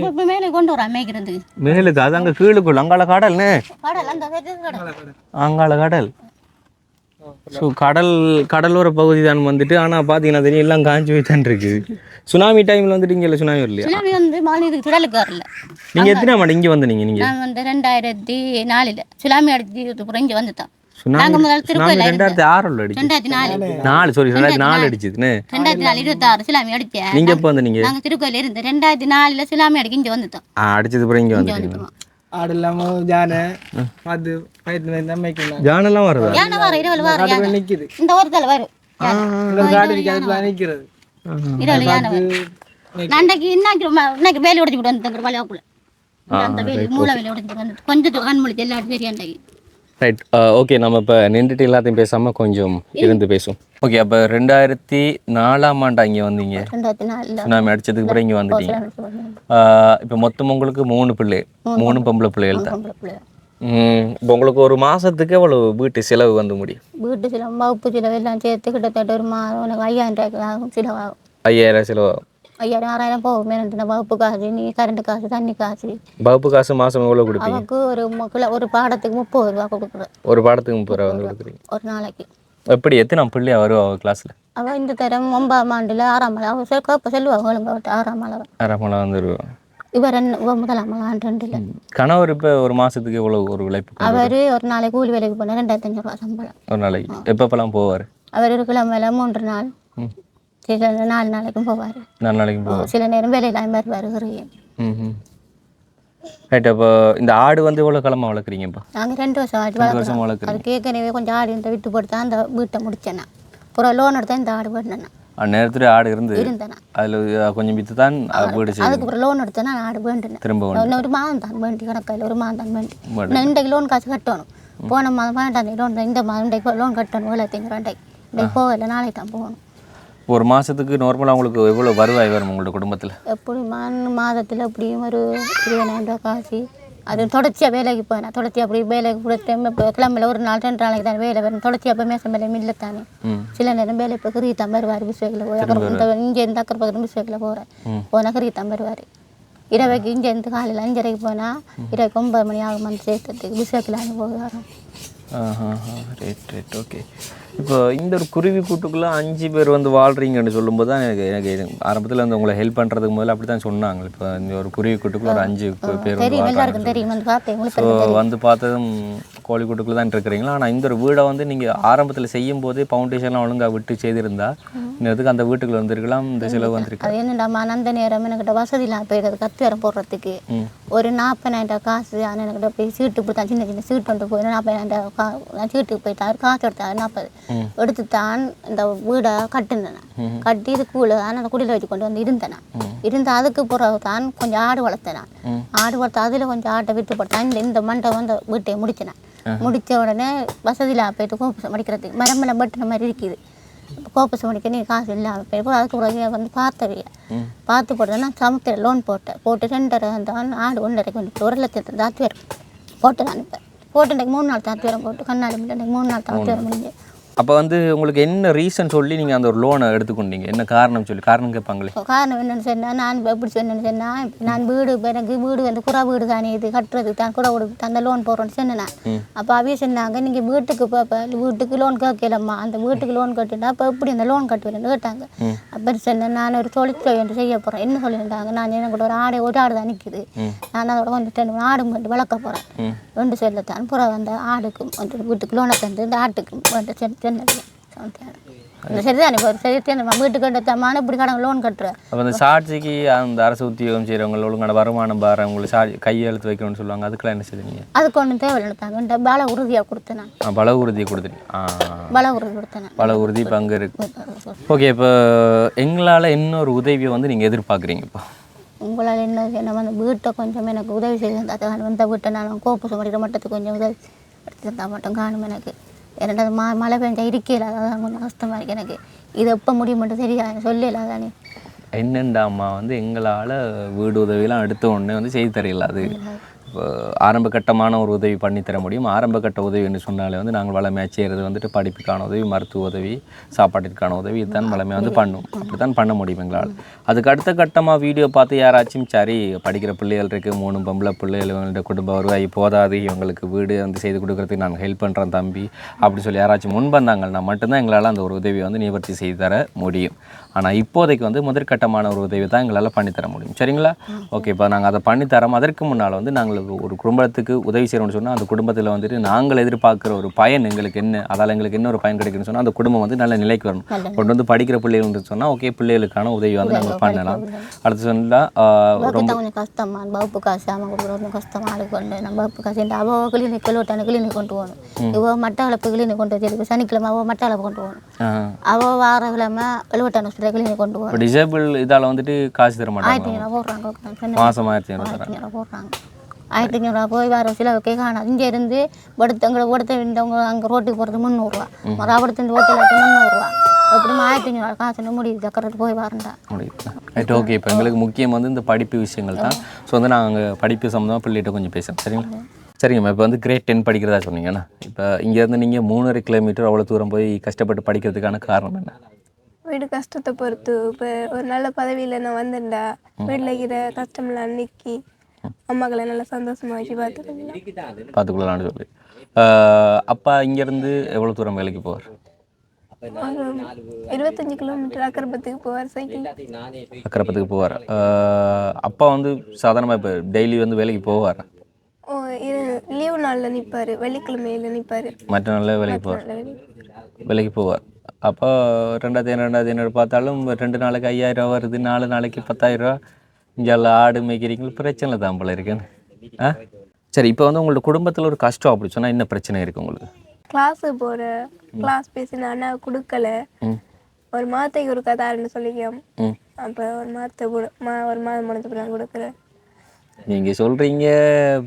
இப்போ மேலே கொண்டு வரேன் மேய்க்கிறதுக்கு. மேலுக்கு அது அங்கே கீழுக்குள்ள. அங்கால கடல்னே கடல் அங்கால கடல். ஸோ கடல். கடலோர பகுதி தான் வந்துட்டு ஆனால் பார்த்தீங்கன்னா தெரியும் எல்லாம் காஞ்சி போய் தான் இருக்குது. சுனாமி டைமில் வந்துட்டு இங்கே இல்லை சுனாமி வரலையா? சுனாமி வந்து மாநிலத்துக்கு திடலுக்கு வரல. நீங்கள் எத்தனை மாட்டேன் இங்கே வந்து நீங்கள் நான் வந்து ரெண்டாயிரத்தி நாலில் சுனாமி அடிச்சு இங்கே வந்துட்டோம். சுனாமி நாங்க முதல்ல திருப்பதியில் ரெண்டாயிரத்தி ஆறில் அடிச்சு. ரெண்டாயிரத்தி நாலு. நாலு சாரி ரெண்டாயிரத்தி நாலு அடிச்சுதுன்னு. ரெண்டாயிரத்தி நாலு இருபத்தாறு சுனாமி அடிச்சேன் நீங்கள் எப்போ வந்து நீங்கள் நாங்கள் திருக்கோயில் இருந்து ரெண்டாயிரத்தி நாலில் சுனாமி அடிக்க இங்கே வந்துட்டோம். ஆ அடிச்சது அப்புறம் இங்கே இங்கே வந்துட்டீங்க வந்துட்டோம். ஆடு இல்லாம ஜானை பார்த்து பயத்துல இருந்தா மேய்க்கலாம் ஜானெல்லாம் வருதா? யானை வர இரவு வர யானை. நிக்குது. இந்த ஒருத்தல வரும். இந்த காடு இருக்கு அதுல நிக்கிறது. இரவு யானை வரும். நண்டைக்கு இன்னைக்கு ரொம்ப- இன்னைக்கு வேலி உடைச்சிட்டு வந்து வழியாக்குள்ள. அந்த வேலி மூளை வேலி உடைச்சிட்டு வந்து கொஞ்சம் கண் எல்லாரும் ரைட் ஓகே நம்ம இப்போ நின்றுட்டு எல்லாத்தையும் பேசாமல் கொஞ்சம் இருந்து பேசுவோம். ஓகே அப்போ ரெண்டாயிரத்தி நாலாம் ஆண்டா இங்கே வந்தீங்க. சுனாமி அடிச்சதுக்கு அப்புறம் இங்கே வந்துட்டீங்க. இப்போ மொத்தம் உங்களுக்கு மூணு பிள்ளை. மூணு பொம்பளை. பிள்ளைகள் தான். இப்போ உங்களுக்கு ஒரு மாதத்துக்கு எவ்வளோ வீட்டு செலவு வந்து முடியும்? வீட்டு சில வகுப்பு சிலவு எல்லாம் சேர்த்து கிட்டத்தட்ட ஒரு மாதம் ஐயாயிரம் ரூபாய்க்கு சிலவாகும். ஐயாயிரம் செலவு ஆகும். ஐயாயிரம் ஆறாயிரம் போகும் மேலே வகுப்பு காசு நீ கரண்ட் காசு தண்ணி காசு வகுப்பு காசு மாதம் எவ்வளோ கொடுப்பீங்க அவக்கு ஒரு மு- கிலோ ஒரு பாடத்துக்கு முப்பது ரூபா கொடுக்குறேன் ஒரு பாடத்துக்கு முப்பது ரூபா வந்து கொடுக்குறீங்க ஒரு நாளைக்கு எப்படி எத்தனை பிள்ளையா வருவா கிளாஸில் அவள் இந்த தரம் ஒன்பதாம் ஆண்டில் ஆறாம் மலை அவள் சொல் கேப்ப சொல்லுவாங்க ஒழுங்க அவட்ட ஆறாம் மலை அரைமலாம் வந்துருவா இவர் ரெண்டு இவ முதலாம் மலை ஆண்டு ரெண்டுல கணவர் இப்போ ஒரு மாதத்துக்கு எவ்வளோ ஒரு உழைப்பு அவர் ஒரு நாளைக்கு கூலி வேலைக்கு போனால் ரெண்டாயிரத்தி அஞ்சூறு ரூபா சம்பளம் ஒரு நாளைக்கு எப்பப்பெல்லாம் போவார் அவர் ஒரு கிழமையில மூன்று நாள் ம். நாலு நாளைக்கும் போவார் நாலு நாளைக்கு போவார் சில நேரம் வேலையில் வருவார் வருவார் ம் ரைட் அப்போ இந்த ஆடு வந்து எவ்வளோ கிழமை வளர்க்குறீங்கப்பா நாங்கள் ரெண்டு வருஷம் ரெண்டு வருஷம் வளர்க்குறோம் அதுக்கு ஏற்கனவே கொஞ்சம் ஆடு இந்த விட்டு போட்டு தான் அந்த வீட்டை முடிச்சேன் நான் அப்புறம் லோன் எடுத்தேன் இந்த ஆடு வேண்டினேன் நேரத்தில் ஆடு இருந்து அதில் கொஞ்சம் விற்று தான் வீடு செய்யுது அதுக்கப்புறம் லோன் எடுத்தேன் நான் ஆடு வேண்டினேன் திரும்ப ஒரு மாதம் தான் வேண்டி கணக்கில் ஒரு மாதம் தான் வேண்டி நான் இன்றைக்கு லோன் காசு கட்டணும் போன மாதம் தேதி லோன் இந்த மாதம் இன்றைக்கு லோன் கட்டணும் ஏழாயிரத்தி ரெண்டாயிரம் இன்றைக்கு போகல நாளைக்கு தான் போகணும் ஒரு மாதத்துக்கு நார்மலாக உங்களுக்கு எவ்வளோ வருவாய் வரும் உங்களோட குடும்பத்தில்? எப்படி மாதத்தில் எப்படியும் ஒரு இருபதாயிரம் ரூபா காசு. அது தொடர்ச்சியாக வேலைக்கு போனேன் தொடர்ச்சியாக அப்படி வேலைக்கு கொடுத்து இப்போ கிளம்பில். ஒரு நாள் ரெண்டு நாளைக்கு தான் வேலை வரும். தொடர்ச்சியாக இப்போ மேசம் வேலை மில்ல தானே. சில நேரம் வேலை இப்போ கிரித்தான் வருவார் பிஸ்வேக்கில் போய் அக்கறை இந்த இங்கே இருந்து அக்கறை பக்கத்தில் பிஸ்வேக்கில் போகிறேன் போனால் கிரித்தான் வருவார் இரவைக்கு இங்கே இருந்து காலையில் அஞ்சரைக்கு போனால் இரவுக்கு ஒன்பது மணி ஆகும் வந்து சேர்த்துறதுக்கு பிஸ்வேக்கில் அனுபவம் வரும் ரைட் ரைட் ஓகே இப்போ இந்த ஒரு குருவி கூட்டுக்குள்ளே அஞ்சு பேர் வந்து வாழ்றீங்கன்னு சொல்லும்போது தான் எனக்கு எனக்கு ஆரம்பத்தில் வந்து உங்களை ஹெல்ப் பண்ணுறதுக்கு முதல்ல அப்படி தான் சொன்னாங்க. இப்போ இந்த ஒரு குருவி கூட்டுக்குள்ள ஒரு அஞ்சு பேர் வந்து ஸோ வந்து பார்த்ததும் கோழி கூட்டுக்குள்ள தான் இருக்கிறீங்களா? ஆனால் இந்த ஒரு வீடை வந்து நீங்கள் ஆரம்பத்தில் செய்யும் போதே ஃபவுண்டேஷன்லாம் ஒழுங்காக விட்டு செய்திருந்தா இன்னதுக்கு அந்த வீட்டுக்குள்ள வந்திருக்கலாம்? இந்த செலவு வந்திருக்கு அது என்னடாமா அந்த நேரம் எனக்கிட்ட வசதி இல்லாமல் போயிடுறது கத்தியாரம் போடுறதுக்கு. ஒரு நாற்பதாயிரம் காசு. ஆனால் எனக்கிட்ட போய் சீட்டு கொடுத்தா சின்ன சின்ன சீட்டு கொண்டு போய் நாற்பதாயிரம் கா சீட்டுக்கு போயிட்டேன் அவர் காசு எடுத்தாரு நாற்பது எடுத்து தான் இந்த வீடை கட்டினேன். கட்டி இது கூழ் அந்த குடியில் வச்சு கொண்டு வந்து இருந்தேன். இருந்து அதுக்கு பிறகு தான் கொஞ்சம் ஆடு வளர்த்தேன் ஆடு வளர்த்து அதில் கொஞ்சம் ஆட்டை விட்டு போட்டேன். இந்த இந்த மண்டை வந்து வீட்டை முடித்தேன் முடித்த உடனே வசதியில் போயிட்டு கோப்பசம் மடிக்கிறதுக்கு மரமெல்லாம் பட்டுன மாதிரி இருக்குது. கோப்பஸ் மணிக்கு நீ காசு இல்லாமல் போய் அதுக்கு பிறகு வந்து பார்த்தவைய பார்த்து போட்டேன்னா சமுத்திர லோன் போட்டேன். போட்டு ரெண்டரை தான் ஆடு ஒன்றரைக்கு வந்து ஒரு லட்சத்து தாத்து வரும் போட்டு நான் இப்போ போட்டு இன்றைக்கு மூணு நாள் தாத்து வரம் போட்டு கண்ணாடி மூணு நாள் தாத்து வரம் முடிஞ்சு. அப்போ வந்து உங்களுக்கு என்ன ரீசன் சொல்லி நீங்கள் அந்த ஒரு லோனை எடுத்துக்கொண்டீங்க? என்ன காரணம் சொல்லி? காரணம் கேட்பாங்களே? காரணம் என்னன்னு சொன்னால் நான் இப்போ எப்படி சொன்னேன்னு சொன்னால் நான் வீடு இப்போ எனக்கு வீடு வந்து குறா வீடு தானே இது கட்டுறதுக்கு தான் குறா வீடு அந்த லோன் போடுறோன்னு சொன்னேன் அப்போ அவைய சொன்னாங்க நீங்கள் வீட்டுக்கு இப்போ வீட்டுக்கு லோன் கேட்கலம்மா. அந்த வீட்டுக்கு லோன் கட்டினா அப்போ எப்படி அந்த லோன் கட்டுவேன்னு கேட்டாங்க. அப்போ சொன்னேன் நான் ஒரு ஒன்று செய்ய போகிறேன் என்ன சொல்லியிருந்தாங்க நான் எனக்கு ஒரு ஆடை ஒரு ஆடு தான் நிற்குது நான் அதோட வந்து மூணு ஆடு மட்டும் வளர்க்க போகிறேன் ரெண்டு சொல்லத்தான். புறம் அந்த ஆடுக்கும் வந்து வீட்டுக்கு லோனை தந்து இந்த ஆட்டுக்கும் அந்த சரிதானே இப்போ சரி நம்ம வீட்டுக்கு எடுத்தாமான இப்படி கடன் லோன் கட்டுறேன் அப்போ அந்த சாட்சிக்கு அந்த அரசு உத்தியோகம் செய்கிறவங்க ஒழுங்கான வருமானம் பாரு உங்களுக்கு கையெழுத்து வைக்கணும்னு சொல்லுவாங்க. அதுக்கெல்லாம் என்ன செய்வீங்க அதுக்கு ஒன்றும் தேவையில்லை தாங்க இந்த பல உறுதியாக கொடுத்தேன் பல உறுதி கொடுத்துருங்க ஆ. பல உறுதி கொடுத்தேன். பல உறுதி இப்போ அங்கே இருக்கு ஓகே இப்போ எங்களால் இன்னொரு உதவியை வந்து நீங்கள் எதிர்பார்க்குறீங்க இப்போ? உங்களால் என்ன என்ன வந்து வீட்டை கொஞ்சம் எனக்கு உதவி செய்து தந்தால் வந்த வீட்டை நான் கோப்பு சுமடிக்கிற மட்டத்துக்கு கொஞ்சம் உதவி எடுத்து தந்தால் மட்டும் காணும் எனக்கு. ஏன்னா மா மழை பெஞ்சா இருக்கையில் அதான் கொஞ்சம் கஷ்டமாக இருக்கு எனக்கு. இது எப்போ முடியும் மட்டும் தெரியாது சொல்லல தானே என்னண்டாம்மா வந்து எங்களால் வீடு உதவியெல்லாம் எடுத்த உடனே வந்து செய்து தரையில அது? ஆரம்ப கட்டமான ஒரு உதவி பண்ணி தர முடியும். ஆரம்ப கட்ட உதவின்னு சொன்னாலே வந்து நாங்கள் வளமையாக செய்கிறது வந்துட்டு படிப்புக்கான உதவி மருத்துவ உதவி சாப்பாட்டிற்கான உதவி இதுதான் வளமையாக வந்து பண்ணும். அப்படி தான் பண்ண முடியும் எங்களால். அதுக்கு அடுத்த கட்டமாக வீடியோ பார்த்து யாராச்சும் சரி படிக்கிற பிள்ளைகள் இருக்குது மூணு பொம்பளை பிள்ளைகள் இவங்கள்ட்ட குடும்ப வருவாய் போதாது இவங்களுக்கு வீடு வந்து செய்து கொடுக்கறதுக்கு நாங்கள் ஹெல்ப் பண்ணுறோம் தம்பி அப்படி சொல்லி யாராச்சும் முன் வந்தாங்கன்னா மட்டும்தான் எங்களால் அந்த ஒரு உதவியை வந்து நிவர்த்தி செய்து தர முடியும். ஆனால் இப்போதைக்கு வந்து முதற்கட்டமான ஒரு உதவி தான் எங்களால் பண்ணித்தர முடியும். சரிங்களா? ஓகே இப்போ நாங்கள் அதை பண்ணித்தரோம். அதற்கு முன்னால் வந்து நாங்கள் ஒரு- குடும்பத்துக்கு உதவி செய்கிறோம்னு சொன்னால் அந்த குடும்பத்தில் வந்துட்டு நாங்கள் எதிர்பார்க்குற ஒரு பயன் எங்களுக்கு என்ன அதால் எங்களுக்கு என்ன ஒரு பயன் கிடைக்குன்னு சொன்னால் அந்த குடும்பம் வந்து நல்ல நிலைக்கு வரணும். கொண்டு வந்து படிக்கிற பிள்ளைகள்னு சொன்னால் ஓகே பிள்ளைகளுக்கான உதவி வந்து நாங்கள் பண்ணலாம். அடுத்து சொன்னால் வகுப்பு தான் கொஞ்சம் கஷ்டமா வகுப்பு காசு ஆமாம் கொடுக்குற கொஞ்சம் கஷ்டமா ஆளு கொண்டு நம்ம வகுப்பு காசு இந்த அவள் கிளினிக் கிலோட்டான கிளினிக் கொண்டு போகணும். இவ மட்டக்களப்பு கிளினிக் கொண்டு வச்சிருக்கு சனிக்கிழமை அவள் மட்டக்களப்பு கொண்டு போகணும். அவள் வார கிழமை எழுவட்டான ஹாஸ்பிட்டல் கிளினிக் கொண்டு போகணும். டிசேபிள் இதால் வந்துட்டு காசு தர மாட்டாங்க. போடுறாங்க. மாதம் ஆயிரத்தி ஐநூறு போடுறாங்க. ஆயிரத்தி ஐநூறுவா போய் வர சிலவுக்கே காணும் இங்கே இருந்து படுத்தவங்களை கொடுத்த இந்தவங்க அங்கே ரோட்டுக்கு போகிறது முந்நூறுரூவா மறுபடியும் இந்த ஹோட்டல் முந்நூறுரூவா எப்படியும் ஆயிரத்தி ஐநூறுவா காசு முடியுது. சக்கரத்து போய் வரண்டா. ரைட் ஓகே இப்போ எங்களுக்கு முக்கியம் வந்து இந்த படிப்பு விஷயங்கள் தான். ஸோ வந்து நாங்கள் படிப்பு சம்மந்தமாக பிள்ளைகிட்ட கொஞ்சம் பேசுகிறோம் சரிங்களா? சரிங்கம்மா இப்போ வந்து கிரேட் டென் படிக்கிறதா சொன்னீங்கண்ணா. இப்போ இங்கேருந்து நீங்கள் மூணரை கிலோமீட்டர் அவ்வளோ தூரம் போய் கஷ்டப்பட்டு படிக்கிறதுக்கான காரணம் என்ன? வீடு கஷ்டத்தை பொறுத்து இப்போ ஒரு நல்ல பதவியில் நான் வந்திருந்தா வீட்டில் இருக்கிற கஷ்டம்லாம் நீக்கி அம்மாக்களை நல்லா சந்தோஷமா வச்சு பார்த்துருந்தேன் பார்த்துக்கலாம்னு சொல்லி. அப்பா இங்கேருந்து எவ்வளோ தூரம் வேலைக்கு போவார்? இருபத்தஞ்சு கிலோமீட்டர் அக்கரப்பத்துக்கு போவார் சைக்கிள். அக்கரப்பத்துக்கு போவார். அப்பா வந்து சாதாரணமாக இப்போ டெய்லி வந்து வேலைக்கு போவார்? லீவு நாளில் நிற்பார் வெள்ளிக்கிழமையில் நிற்பார் மற்ற நாளில் வேலைக்கு போவார். வேலைக்கு போவார். அப்போ ரெண்டாயிரத்தி ரெண்டாயிரத்தி ஐநூறு பார்த்தாலும் ரெண்டு நாளைக்கு ஐயாயிரம் ரூபா வருது நாலு நாளைக்கு பத்தாயிரம் ரூபா. இங்கே ஆடு மேய்க்கிறீங்க பிரச்சனை தான் போல இருக்குன்னு ஆ? சரி இப்போ வந்து உங்களோட குடும்பத்தில் ஒரு கஷ்டம் அப்படி சொன்னால் என்ன பிரச்சனை இருக்குது உங்களுக்கு? கிளாஸுக்கு போகிற கிளாஸ் பேசின அண்ணா கொடுக்கல. ஒரு மாதத்துக்கு ஒரு கதாருன்னு சொல்லிக்கோம் அப்போ ஒரு மாதத்தை மா ஒரு மாதம் முடிஞ்சு நான் கொடுக்குறேன் நீங்கள் சொல்கிறீங்க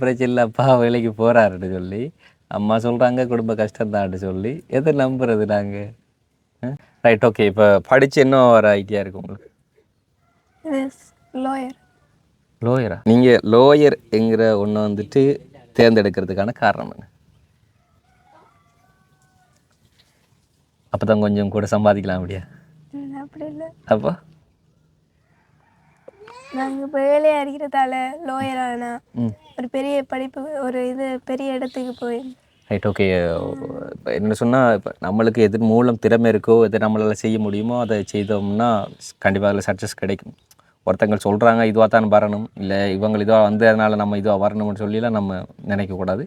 பிரச்சனை இல்லைப்பா வேலைக்கு போகிறாருன்னு சொல்லி அம்மா சொல்கிறாங்க குடும்ப கஷ்டம்தான்ட்டு சொல்லி எதை நம்புறது நாங்கள் ரைட் ஓகே இப்போ படித்து என்ன வர ஐடியா இருக்கு உங்களுக்கு? லோயர் லோயரா நீங்கள் லோயர் என்கிற ஒன்று வந்துட்டு தேர்ந்தெடுக்கிறதுக்கான காரணம் என்ன? அப்போ தான் கொஞ்சம் கூட சம்பாதிக்கலாம் அப்படியா? அப்படி இல்லை. அப்போ? நாங்கள் இப்போ வேலையாக இருக்கிறதால லோயர் ஆனா ஒரு பெரிய படிப்பு ஒரு இது பெரிய இடத்துக்கு போய் ரைட் ஓகே இப்போ என்ன சொன்னால் இப்போ நம்மளுக்கு எது மூலம் திறமை இருக்கோ எது நம்மளால் செய்ய முடியுமோ அதை செய்தோம்னா கண்டிப்பாக அதில் சக்ஸஸ் கிடைக்கும். ஒருத்தங்க சொல்கிறாங்க இதுவாக தான் வரணும். இல்லை இவங்க இதுவாக வந்ததுனால நம்ம இதுவாக வரணும்னு சொல்லிலாம் நம்ம நினைக்கக்கூடாது.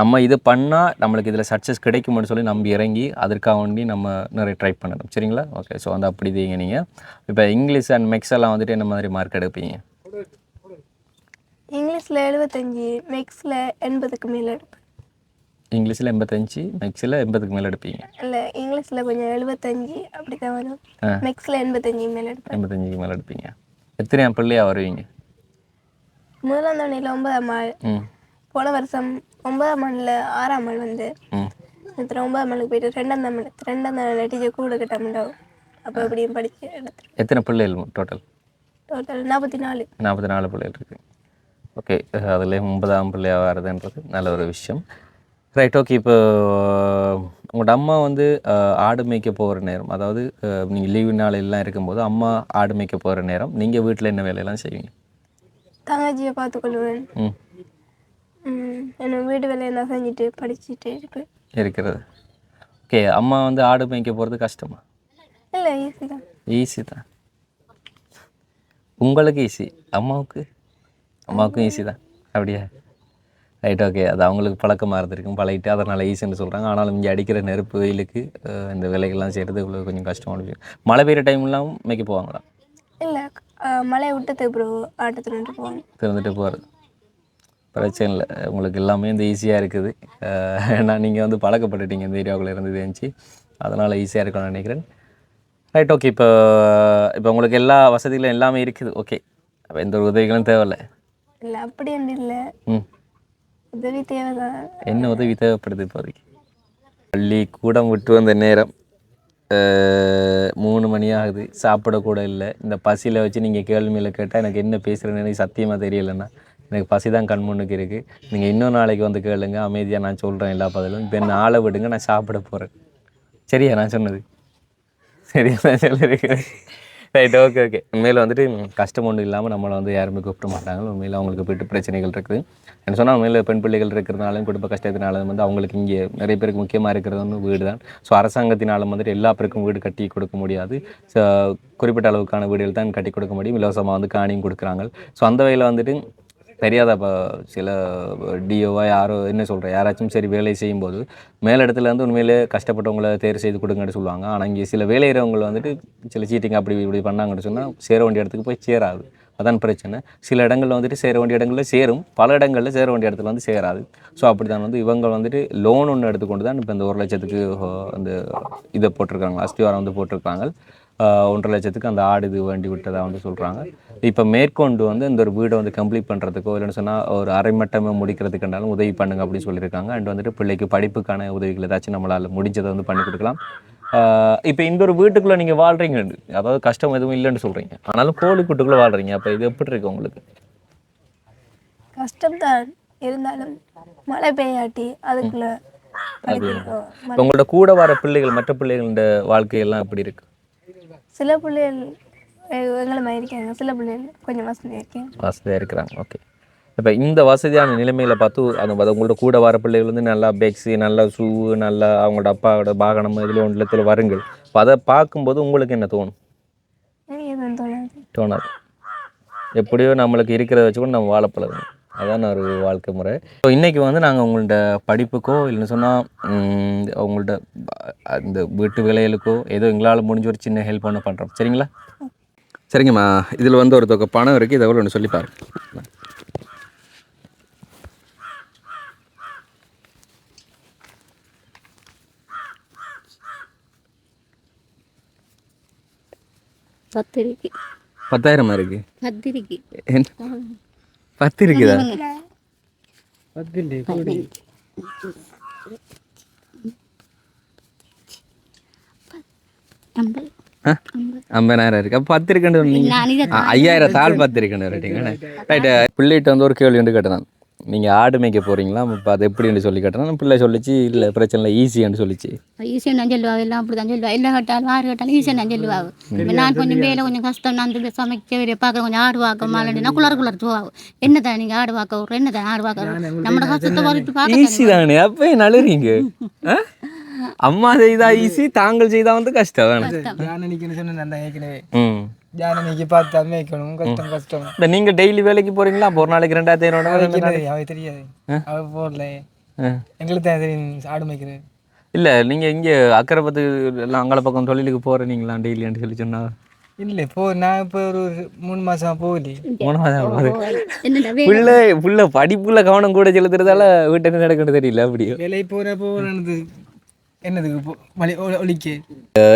நம்ம இது பண்ணால் நம்மளுக்கு இதில் சக்ஸஸ் கிடைக்கும்னு சொல்லி நம்பி இறங்கி அதற்காக வேண்டி நம்ம நிறைய ட்ரை பண்ணணும். சரிங்களா? ஓகே ஸோ அந்த அப்படி இதீங்க நீங்கள் இப்போ இங்கிலீஷ் அண்ட் மெக்ஸ் எல்லாம் வந்துட்டு என்ன மாதிரி மார்க் எடுப்பீங்க? இங்கிலீஷில் எழுபத்தஞ்சி மேக்ஸில் எண்பதுக்கு மேலே எடுப்பேன். இங்கிலீஷில் எண்பத்தஞ்சு மெக்ஸில் எண்பதுக்கு மேலே எடுப்பீங்க? இல்லை இங்கிலீஷில் கொஞ்சம் எழுபத்தஞ்சி அப்படி தான் வரும் மேக்ஸில் எண்பத்தஞ்சி மேலே எடுப்பேன். எண்பத்தஞ்சுக்கு மேலே எடுப்பீங்க. எத்தனை பிள்ளையா வருவீங்க? முதலாம் தவணையில் ஒன்பதாம் ம். போன வருஷம் ஒன்பதாம் ஆண்டில் ஆறாம் ஆள் வந்து. ம். ஒன்பதாம் ஆளுக்கு போயிட்டு ரெண்டாம் தமிழ் ரெண்டாம் தமிழ் டீச்சர் கூட கட்டாமண்டாவும் அப்போ அப்படியும் படித்து எடுத்துருவேன் எத்தனை பிள்ளைகள் டோட்டல் டோட்டல் நாற்பத்தி நாலு நாற்பத்தி நாலு பிள்ளைகள் இருக்குது ஓகே அதில் ஒன்பதாம் பிள்ளையாக வருதுன்றது நல்ல ஒரு விஷயம். ரைட் ஓகே இப்போ உங்களோட அம்மா வந்து ஆடு மேய்க்க போகிற நேரம் அதாவது நீங்கள் லீவு நாள் எல்லாம் இருக்கும்போது அம்மா ஆடு மேய்க்க போகிற நேரம் நீங்கள் வீட்டில் என்ன வேலையெல்லாம் செய்வீங்க? தங்கச்சியை பார்த்துக்கொள்வேன். என்ன வீடு வேலையை நான் செஞ்சுட்டு படிச்சுட்டு இருப்பேன். இருக்கிறது. ஓகே அம்மா வந்து ஆடு மேய்க்க போகிறது கஷ்டமா? இல்லை ஈஸி தான். ஈஸி தான். உங்களுக்கு ஈஸி அம்மாவுக்கு? அம்மாவுக்கும் ஈஸி தான். அப்படியா? ரைட் ஓகே அது அவங்களுக்கு பழக்கமாக இருந்திருக்கும். பழகிட்டு அதனால் ஈஸின்னு சொல்கிறாங்க ஆனாலும் இங்கே அடிக்கிற நெருப்பு வெயிலுக்கு இந்த வேலைகள்லாம் செய்கிறது இவ்வளோ கொஞ்சம் கஷ்டமான விஷயம் மழை பெய்யுற டைம்லாம் மேய்க்க போவாங்களா? இல்லை மழையை விட்டது அப்புறம் ஆட்டத்தில் நின்று போவாங்க. திறந்துட்டு போகிறது பிரச்சனை இல்லை. உங்களுக்கு எல்லாமே இந்த ஈஸியாக இருக்குது. ஏன்னா நீங்கள் வந்து பழக்கப்பட்டுட்டீங்க. இந்த ஏரியாவுக்குள்ளே இருந்து தெரிஞ்சு அதனால் ஈஸியாக இருக்கும்னு நினைக்கிறேன். ரைட் ஓகே இப்போ இப்போ உங்களுக்கு எல்லா வசதிகளும் எல்லாமே இருக்குது. ஓகே அப்போ எந்த ஒரு உதவிகளும் தேவையில்ல. இல்லை அப்படி இல்லை. ம். உதவி தேவைதான் என்ன உதவி தேவைப்படுது இப்போதைக்கு? பள்ளி கூடம் விட்டு வந்த நேரம் மூணு மணி ஆகுது. சாப்பிடக்கூட இல்லை. இந்த பசியில் வச்சு நீங்கள் கேள்வியில் கேட்டால் எனக்கு என்ன பேசுகிறேன்னு எனக்கு சத்தியமாக தெரியலைன்னா எனக்கு பசி தான் கண் முன்னுக்கு இருக்குது நீங்கள் இன்னொரு நாளைக்கு வந்து கேளுங்க. அமைதியாக நான் சொல்கிறேன் எல்லா பதிலும். இப்போ என்ன ஆளை விடுங்க நான் சாப்பிட போகிறேன் சரியா நான் சொன்னது? சரியா நான் சொல்லியிருக்கிறேன் ரைட் ஓகே ஓகே உண்மையில் வந்துட்டு கஷ்டம் ஒன்றும் இல்லாமல் நம்மளை வந்து யாருமே கூப்பிட மாட்டாங்க. உண்மையில் அவங்களுக்கு போயிட்டு பிரச்சனைகள் இருக்குது. என்ன சொன்னால் உண்மையில் பெண் பிள்ளைகள் இருக்கிறதுனாலும் குடும்ப கஷ்டத்தினாலும் வந்து அவங்களுக்கு இங்கே நிறைய பேருக்கு முக்கியமாக இருக்கிறது வந்து வீடு தான் ஸோ அரசாங்கத்தினாலும் வந்துட்டு எல்லா பேருக்கும் வீடு கட்டி கொடுக்க முடியாது. ஸோ குறிப்பிட்ட அளவுக்கான வீடுகள் தான் கட்டி கொடுக்க முடியும். இலவசமாக வந்து காணியும் கொடுக்குறாங்க. ஸோ அந்த வகையில் வந்துட்டு தெரியாத இப்போ சில டிஓவா யாரோ என்ன சொல்கிற யாராச்சும் சரி வேலை செய்யும்போது மேலிடத்துலேருந்து உண்மையிலே கஷ்டப்பட்டவங்கள தேர்வு செய்து கொடுங்கன்னு சொல்லுவாங்க. ஆனால் இங்கே சில வேலையிறவங்க வந்துட்டு சில சீட்டிங் அப்படி இப்படி பண்ணாங்கன்னு சொன்னால் சேர வேண்டிய இடத்துக்கு போய் சேராது. அதான் பிரச்சனை. சில இடங்களில் வந்துட்டு சேர வேண்டிய இடங்களில் சேரும். பல இடங்களில் சேர வேண்டிய இடத்துல வந்து சேராது. ஸோ அப்படி தான் வந்து இவங்க வந்துட்டு லோன் ஒன்று எடுத்துக்கொண்டு தான் இப்போ இந்த ஒரு லட்சத்துக்கு அஹ், அந்த இதை போட்டிருக்காங்க. அஸ்திவாரம் வந்து போட்டிருக்காங்க. ஒன்றரை லட்சத்துக்கு அந்த ஆடு இது வேண்டி விட்டதாக வந்து சொல்கிறாங்க இப்போ மேற்கொண்டு வந்து இந்த ஒரு வீடை வந்து கம்ப்ளீட் பண்ணுறதுக்கோ இல்லைன்னு சொன்னால் ஒரு அரைமட்டமாக முடிக்கிறதுக்குனாலும் உதவி பண்ணுங்க அப்படின்னு சொல்லியிருக்காங்க. அண்ட் வந்துட்டு பிள்ளைக்கு படிப்புக்கான உதவிகள் ஏதாச்சும் நம்மளால் முடிஞ்சதை வந்து பண்ணி கொடுக்கலாம். இப்போ இந்த ஒரு வீட்டுக்குள்ளே நீங்கள் வாழ்கிறீங்க அதாவது கஷ்டம் எதுவும் இல்லைன்னு சொல்கிறீங்க ஆனாலும் கோழிக்கூட்டுக்குள்ளே வாழ்கிறீங்க அப்போ இது எப்படி இருக்கு உங்களுக்கு? கஷ்டம்தான் இருந்தாலும் மழை பெய்யாட்டி அதுக்குள்ள உங்களோட கூட வர பிள்ளைகள் மற்ற பிள்ளைகளோட வாழ்க்கையெல்லாம் எப்படி இருக்கு? சில பிள்ளைகள் எங்களை மாதிரி இருக்காங்க சில பிள்ளைகள் கொஞ்சம் வசதியாக இருக்கேன். வசதியாக இருக்கிறாங்க. ஓகே இப்போ இந்த வசதியான நிலைமையில பார்த்து அது உங்களோட கூட வர பிள்ளைகள் வந்து நல்லா பேக்ஸு நல்லா ஷூ நல்லா அவங்களோட அப்பாவோட வாகனம் இதில் ஒன்றில் வருங்கள். இப்போ அதை பார்க்கும்போது உங்களுக்கு என்ன தோணும்? தோணாது. தோணாது. எப்படியோ நம்மளுக்கு இருக்கிறத வச்சு கூட நம்ம வாழ பழகணும். அதான் ஒரு வாழ்க்கை முறை. ஸோ இன்றைக்கி வந்து நாங்கள் உங்கள்ட்ட படிப்புக்கோ இல்லைன்னு சொன்னால் உங்கள்ட்ட ப- அந்த வீட்டு வேலைகளுக்கோ ஏதோ எங்களால் முடிஞ்ச ஒரு சின்ன ஹெல்ப் ஒன்று பண்ணுறோம் சரிங்களா? சரிங்கம்மா இதில் வந்து ஒரு தொகை பணம் இருக்குது இதை ஒன்று சொல்லி பாரு பத்திரிக்கை. பத்தாயிரமா இருக்கு? பத்து இருக்குதா ஆ? ஐம்பதாயிரம் இருக்கு. அப்போ பத்து இருக்குன்னு ஐயாயிரம் தாள் பத்து இருக்குன்னு ரைட்டிங்க ரைட்டு பிள்ளைகிட்ட வந்து ஒரு கேள்வி வந்து கேட்டேன். நீங்கள் ஆடு மேய்க்க போகிறீங்களா இப்போ அது எப்படின்னு சொல்லி கேட்டேன் பிள்ளை சொல்லிச்சு இல்லை பிரச்சனை இல்லை ஈஸின்னு சொல்லிச்சு. ஈஸியாக நான் சொல்லுவா எல்லாம் அப்படி தான் சொல்லுவா எல்லாம் கேட்டாலும் ஆறு கேட்டாலும் ஈஸியாக நான் சொல்லுவா நான் கொஞ்சம் வேலை கொஞ்சம் கஷ்டம் நான் இந்த சமைக்க பார்க்க கொஞ்சம் ஆடு வாக்க மாலண்டினா குளர் குளர் போவாங்க என்னதான் நீங்கள் ஆடு வாக்க விட்ற என்னதான் ஆடு வாக்க நம்மளோட கஷ்டத்தை ஈஸி பார்க்க தானே அப்போ நழுறீங்க? அம்மா செய்தா ஈஸி தாங்கள் செய்தா வந்து கஷ்டம் தானே நிற்கணும் சொன்னேன் நான் ஏற்கனவே. நிற்க பார்த்து மேய்க்கணும் கஷ்டம் கஷ்டம் இந்த நீங்கள் டெய்லி வேலைக்கு போகிறீங்களா ஒரு நாளைக்கு ரெண்டாயிரத்தி ஐநூறு அவ தெரியாது அவ போடல எங்களுக்கு தான் தெரியும் ஆடு மேய்க்கிறது இல்லை நீங்கள் இங்கே அக்கறை பத்து எல்லாம் அங்கால பக்கம் தொழிலுக்கு போகிறீங்களா டெய்லின்னு சொல்லி சொன்னா இல்லை போ நான் இப்போ ஒரு மூணு மாசம் போகலி மூணு மாதம் போகுது என்னடா புள்ள புள்ள படிப்புல கவனம் கூட செலுத்துறதால வீட்டை என்ன நடக்குன்னு தெரியல அப்படி வேலைக்கு போகிற போகிறது என்னதுக்கு வலி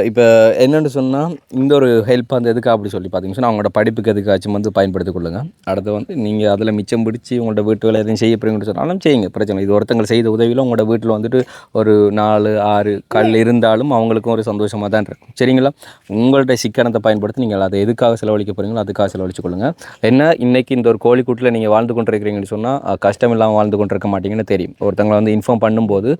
இப்போ என்னென்னு சொன்னால் இந்த ஒரு ஹெல்ப் வந்து எதுக்கு அப்படி சொல்லி பார்த்தீங்கன்னு சொன்னால் அவங்களோட படிப்புக்கு எதுக்காச்சும் வந்து பயன்படுத்திக் கொள்ளுங்க. அடுத்து வந்து நீங்கள் அதில் மிச்சம் பிடிச்சி உங்களோட வீட்டு வேலை எதுவும் செய்ய போறீங்கன்னு சொன்னாலும் செய்யுங்க பிரச்சனை இல்லை. இது ஒருத்தங்க செய்த உதவியில் உங்களோட வீட்டில் வந்துட்டு ஒரு நாலு ஆறு கல் இருந்தாலும் அவங்களுக்கும் ஒரு சந்தோஷமாக தான் இருக்கும். சரிங்களா? உங்கள்கிட்ட சிக்கனத்தை பயன்படுத்தி நீங்கள் அதை எதுக்காக செலவழிக்க போகிறீங்களோ அதுக்காக செலவழிச்சு கொள்ளுங்க. என்ன? இன்றைக்கி இந்த ஒரு கோழிக்கூட்டில் நீங்கள் வாழ்ந்து கொண்டிருக்கிறீங்கன்னு சொன்னால் கஷ்டம் இல்லாமல் வாழ்ந்து கொண்டிருக்க மாட்டீங்கன்னு தெரியும். ஒருத்தங்களை வந்து இன்ஃபார்ம் பண்ணும்போது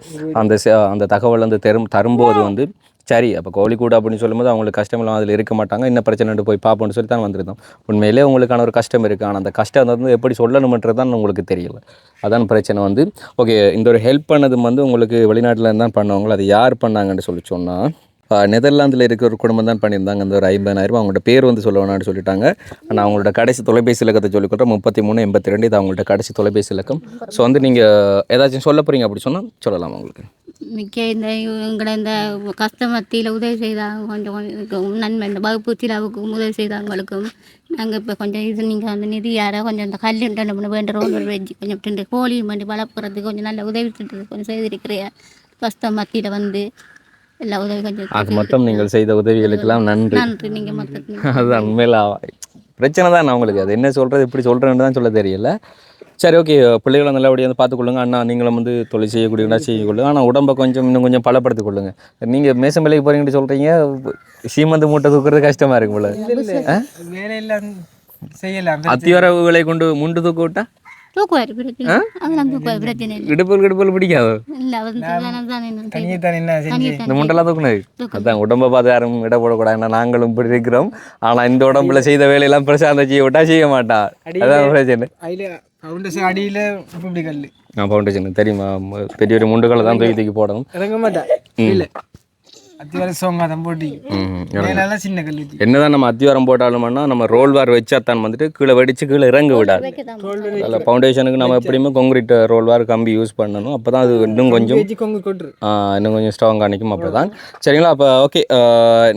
அந்த அந்த தகவல் வந்து தரும் தரும்போது வந்து சரி அப்போ கோழிக்கூடு அப்படின்னு சொல்லும்போது அவங்களுக்கு கஷ்டம் இல்லாமல் அதில் இருக்க மாட்டாங்க. என்ன பிரச்சனை போய் பார்ப்போம்னு சொல்லி தான் வந்திருந்தோம். உண்மையிலே உங்களுக்கான ஒரு கஷ்டம் இருக்குது ஆனால் அந்த கஷ்டம் வந்து எப்படி சொல்லணுமன்றது தான் உங்களுக்கு தெரியல. அதான் பிரச்சனை வந்து ஓகே இந்த ஒரு ஹெல்ப் பண்ணது வந்து உங்களுக்கு வெளிநாட்டில் தான் பண்ணுவாங்களோ அது யார் பண்ணாங்கன்னு சொல்லி சொன்னால் நெதர்லாந்தில் இருக்கிற ஒரு குடும்பம் தான் பண்ணியிருந்தாங்க. அந்த ஒரு ஐம்பதாயிரம் அவங்களோட பேர் வந்து சொல்ல வேணாம்னு சொல்லிட்டாங்க. ஆனால் அவங்களோட கடைசி தொலைபேசி இலக்கத்தை சொல்லிக்கொள்கிறேன் முப்பத்தி மூணு எண்பத்தி ரெண்டு இது அவங்களோட கடைசி தொலைபேசி இலக்கம். ஸோ வந்து நீங்கள் ஏதாச்சும் சொல்ல போகிறீங்க அப்படி சொன்னால் சொல்லலாம் உங்களுக்கு. மிக்க இந்த எங்களை இந்த கஷ்ட மத்தியில் உதவி செய்தாங்க கொஞ்சம் கொஞ்சம் நன்மை இந்த வகுப்பு திலாவுக்கும் உதவி செய்தவங்களுக்கும் நாங்கள் இப்போ கொஞ்சம் இது நீங்கள் அந்த நிதி யாரோ கொஞ்சம் இந்த கல் ரெண்டு மூணு வேண்டுறோம் ஒரு கொஞ்சம் கோழி பண்ணி வளர்ப்புறதுக்கு கொஞ்சம் நல்ல உதவி செஞ்சது கொஞ்சம் செய்திருக்கிற கஷ்ட மத்தியில் வந்து எல்லா உதவி கொஞ்சம் அது மட்டும் நீங்கள் செய்த உதவிகளுக்கெல்லாம் நன்றி. நன்றி. நீங்கள் மொத்தத்தில் அதுதான் உண்மையில பிரச்சனை தான் அவங்களுக்கு அது என்ன சொல்கிறது எப்படி சொல்கிறேன்னு தான் சொல்ல தெரியல. சரி ஓகே. பிள்ளைகளை நல்லபடியாக வந்து பார்த்துக்கொள்ளுங்க அண்ணா நீங்களும் வந்து தொழில் செய்யக்கூடியவங்களா செய்யக்கொள்ளுங்க ஆனால் உடம்பை கொஞ்சம் இன்னும் கொஞ்சம் பலப்படுத்திக் கொள்ளுங்க. நீங்கள் மேசம் வேலைக்கு போகிறீங்கன்னு சொல்கிறீங்க சீமந்து மூட்டை தூக்குறது கஷ்டமாக இருக்கும் போல. செய்யலாம். அத்தியார விலை கொண்டு முண்டு தூக்க விட்டா? தூக்குவார் பிரச்சனை அதெல்லாம் தூக்குவார் பிரச்சனை இல்லை இடுப்பல் கிடுப்பல் பிடிக்காது இல்லை அவர் தானே என்ன தனியே தானே என்ன செஞ்சு இந்த முண்டெல்லாம் தூக்குனது அதான் உடம்பை பார்த்து யாரும் இட போடக்கூடாது ஏன்னா நாங்களும் இப்படி இருக்கிறோம் ஆனால் இந்த உடம்புல செய்த வேலையெல்லாம் பிரசாந்த செய்ய விட்டா செய்ய மாட்டா அதான் பிரச்சனை அதில் ஃபவுண்டேஷன் அடியில் இப்படி கல் நான் ஃபவுண்டேஷன் தெரியுமா பெரிய ஒரு முண்டுகளை தான் தூக்கி தூக்கி போடணும் இறங்க மாட்டா இல்லை அத்தியாவசிய சோங்கா தான் போட்டி மேலெல்லாம் சின்ன கல் ஊற்றி என்னதான் நம்ம அத்திவாரம் போட்டாலும்னா நம்ம ரோல் வார் வச்சா தான் வந்துட்டு கீழே வெடிச்சு கீழே இறங்க விடாது. அதில் ஃபவுண்டேஷனுக்கு நம்ம எப்படியுமே கான்கிரீட் ரோல் வார் கம்பி யூஸ் பண்ணணும். அப்போ தான் அது இன்னும் கொஞ்சம் இன்னும் கொஞ்சம் ஸ்ட்ராங்காக நிற்கும் அப்போ தான் சரிங்களா? அப்போ ஓகே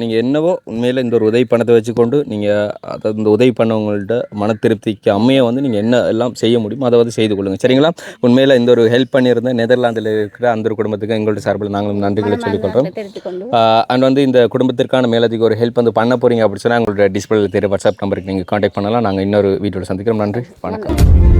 நீங்கள் என்னவோ உண்மையில் இந்த ஒரு உதவி பணத்தை வச்சுக்கொண்டு நீங்கள் அதாவது இந்த உதவி பண்ணவங்கள்ட்ட மன திருப்திக்கு அமைய வந்து நீங்கள் என்ன எல்லாம் செய்ய முடியுமோ அதை வந்து செய்து கொள்ளுங்கள் சரிங்களா? உண்மையில் இந்த ஒரு ஹெல்ப் பண்ணியிருந்த நெதர்லாந்தில் இருக்கிற அந்த ஒரு குடும்பத்துக்கு எங்கள்ட்ட சார்பில் நாங்களும் நன்றிகளை சொல்லிக்கொள்கிறோம் அண்ட் வந்து இந்த குடும்பத்திற்கான மேலதிக ஒரு ஹெல்ப் வந்து பண்ண போகிறீங்க அப்படின்னு சொன்னால் உங்களோட டிஸ்பிளே தெரிய வாட்ஸ்அப் நம்பருக்கு நீங்கள் காண்டாக்ட் பண்ணலாம். நாங்கள் இன்னொரு வீடியோவில் சந்திக்கிறோம். நன்றி. வணக்கம்.